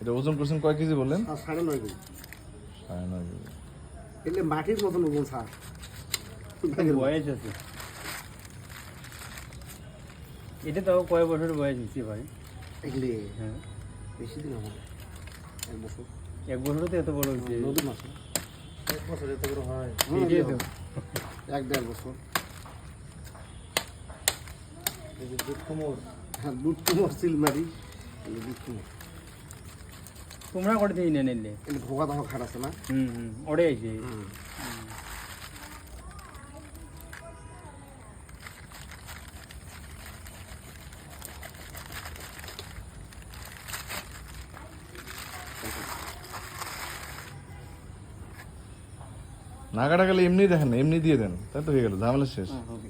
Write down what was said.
এটা ওজন করছেন কয় কেজি বললেন আর সাড়ে নয় কেজি। সাড়ে নয় কেজি। এলে মাটির মতন ওজন সার বয়স আছে। এটা তাও কয় বছর বয়স দিচ্ছে ভাই? এগুলি হ্যাঁ। বেশি দিন হবে এক বছর। এক বছর তো এত বড় হচ্ছে নদী মাসে। এক বছর এত বড় হয়। এক দেড় বছর। এই যে দুধ কোমর। হ্যাঁ দুধ কুমোর সিলমারি। দুধ কুমোর। তোমরা করে দিই না নিলে। ভোগা দাহ খাট আছে না হুম হুম ওরে আছে না কাটা গেলে এমনি দেখেন না, এমনি দিয়ে দেন তাই তো হয়ে গেল ঝামেলা শেষ। হ্যাঁ হবে।